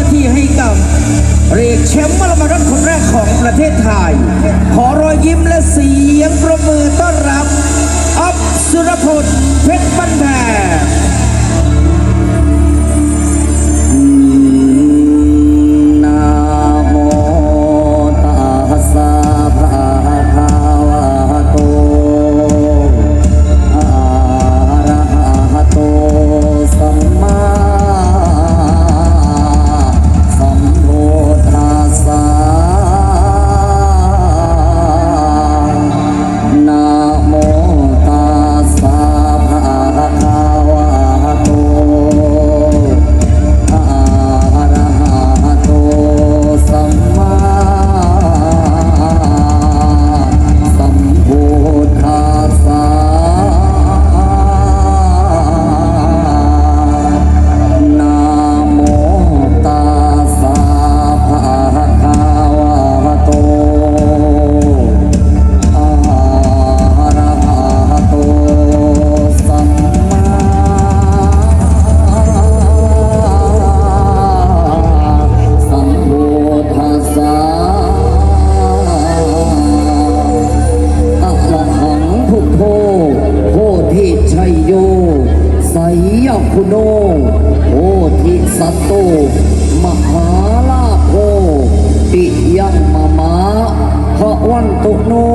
หน้าที่ให้กับเรียกแชมป์มาลมารันคนแรกของประเทศไทย ขอรอยยิ้มและเสียงประมือต้อนรับ อับสุรพลเพชรบันแพง ពួកនោះ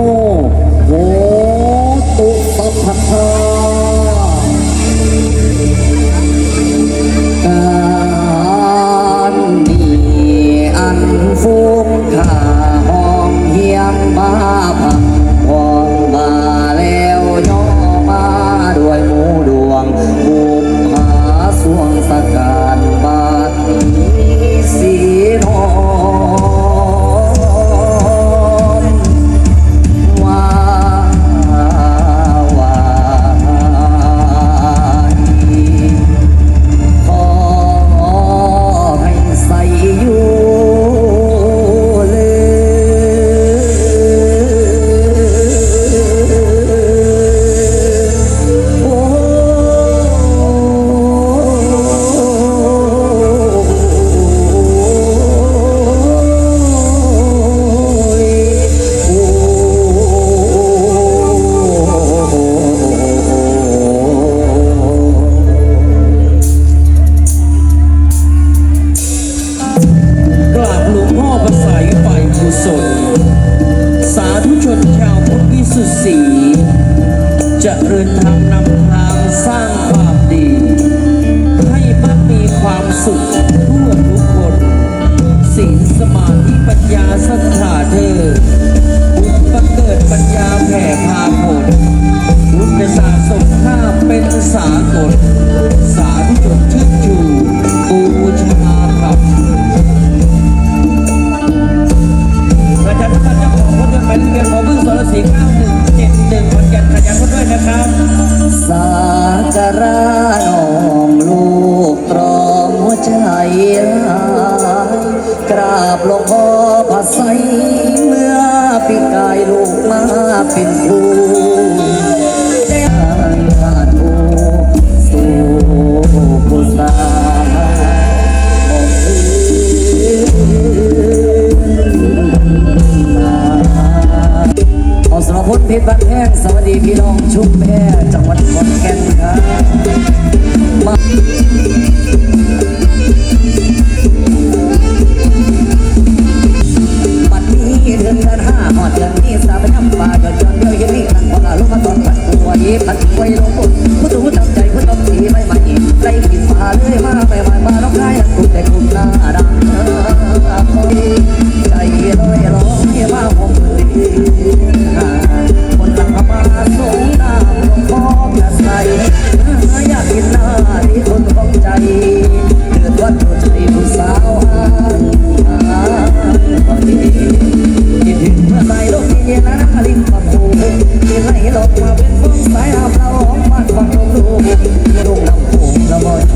o pé.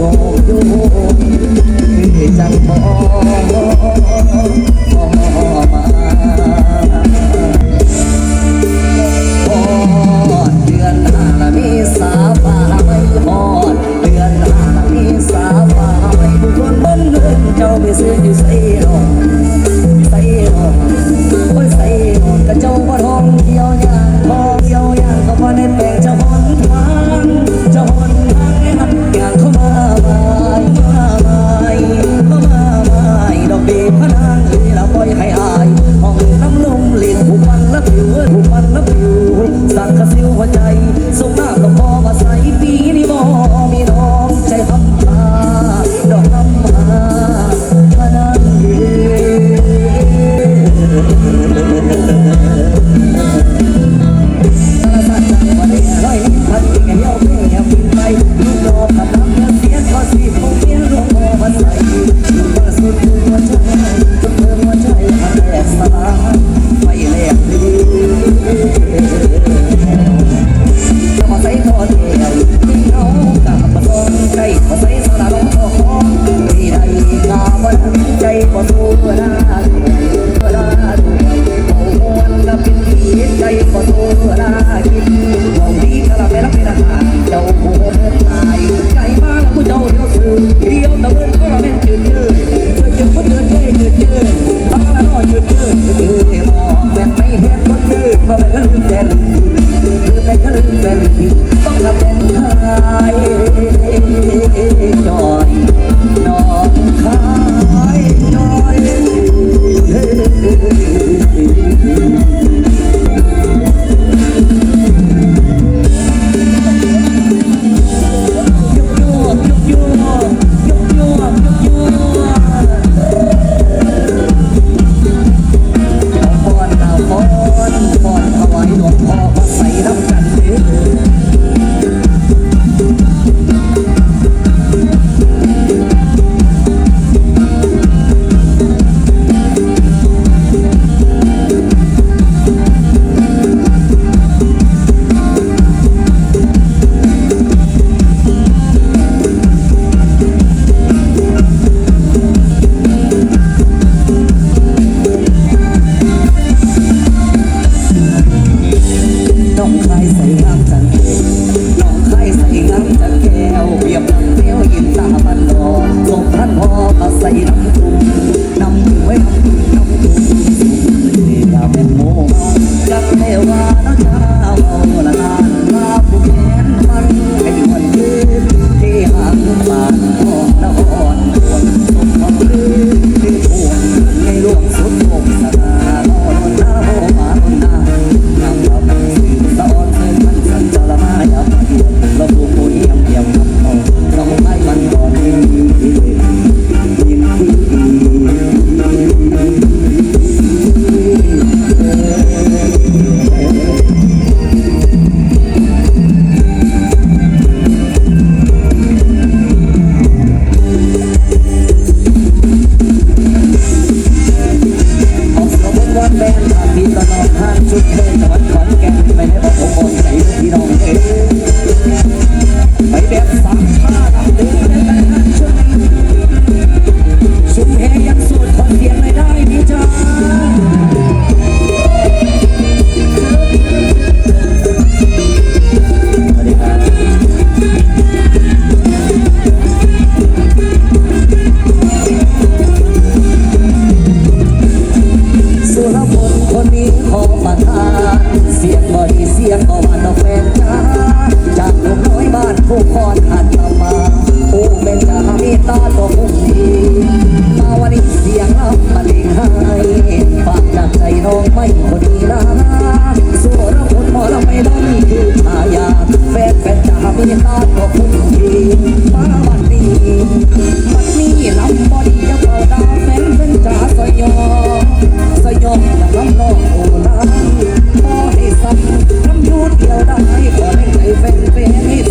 Oh, oh, oh, oh.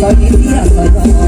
Baju 喝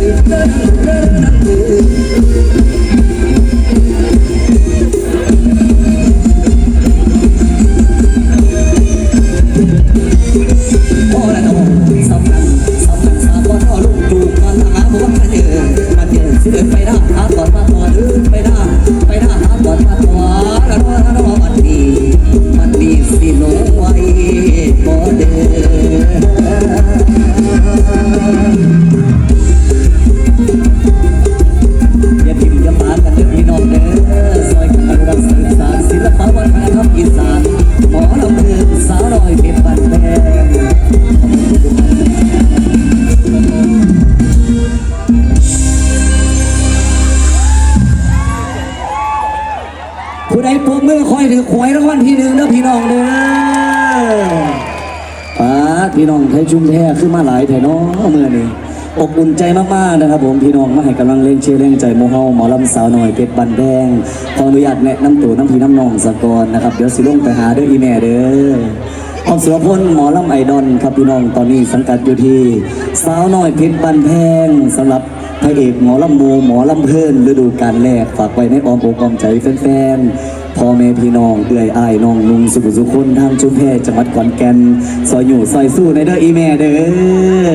Yeah. ี่น้องไทยชุมแท้ขึ้นมาหลายแถวเนาะเมื่อนี้อบอุ่นใจมากๆนะครับผมพี่น้องมาให้กำลังเล่นเชียร์เล่นใจโมเฮาหมอลำสาวหน่อยเพชรบันแดงขออนุญาตแนะนำตัวน้ำพีน้ำนองสกอนนะครับเดี๋ยวสิลงไปหาด้วยอีเมลเด้อขอมเสือพลหมอลำไอดอนครับพี่น้องตอนนี้สังกัดอยู่ที่สาวน้อยเพชรบันแพงสำหรับพระเอกหมอลำโมหมอลำเพิ่นฤดูกาลแรกฝากไว้ในอ้อมอกอ้อมใจแฟน พ่อแม่พี่น้องเอื้อยอ้ายน้องนุงสุขุสุขคนทางชุมแพจังหวัดขอนแก่นซอยอยู่ซอยสู้ในเด้ออีแม่เด้อ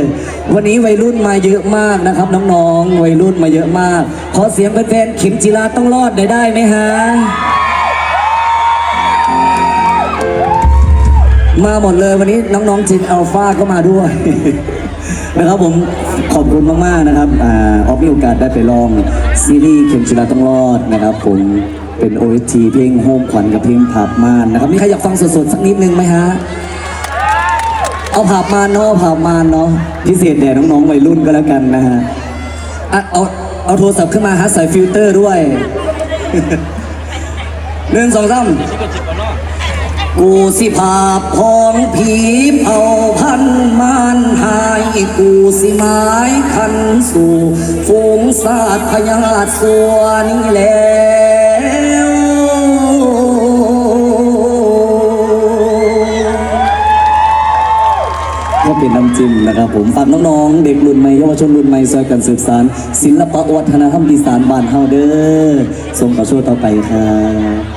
วันนี้วัยรุ่นมาเยอะมากนะครับ น้องๆวัยรุ่นมาเยอะมาก ขอเสียงแฟนๆขิมจิราต้องรอดได้ได้ไหมฮะมาหมดเลยวันนี้น้องๆจินอัลฟาก็มาด้วยนะครับผมขอบคุณมากๆนะครับอาออฟมีโอกาสได้ไปลองซีรีส์เข็มจิราต้องรอดนะครับผม เป็น OST เพลงโฮมขวัญกับเพลงผับมานนะครับมีใครอยากฟังสดๆสักนิดนึงไหมฮะเอาผับมานเนาะผับมานเนาะพิเศษแด่น้องๆวัยรุ่นก็แล้วกันนะฮะอะเอาเอาโทรศัพท์ขึ้นมาฮะใส่ฟิลเตอร์ด้วยหนึ่งสองสามกูสิภาพของผีเผาพันมานหายกูสิไม้คันสู่ฝูงสาตว์พยาธิสัวนี้แล้ว เป็นน้ำจิ้มนะครับผมฝากน้องๆ เด็กรุ่นใหม่เยาวชนรุ่นใหม่ซอยกันสืบสานศิลปะวัฒนธรรมอีสานบ้านเฮาเด้อส่งต่อโชว์ต่อไปครับ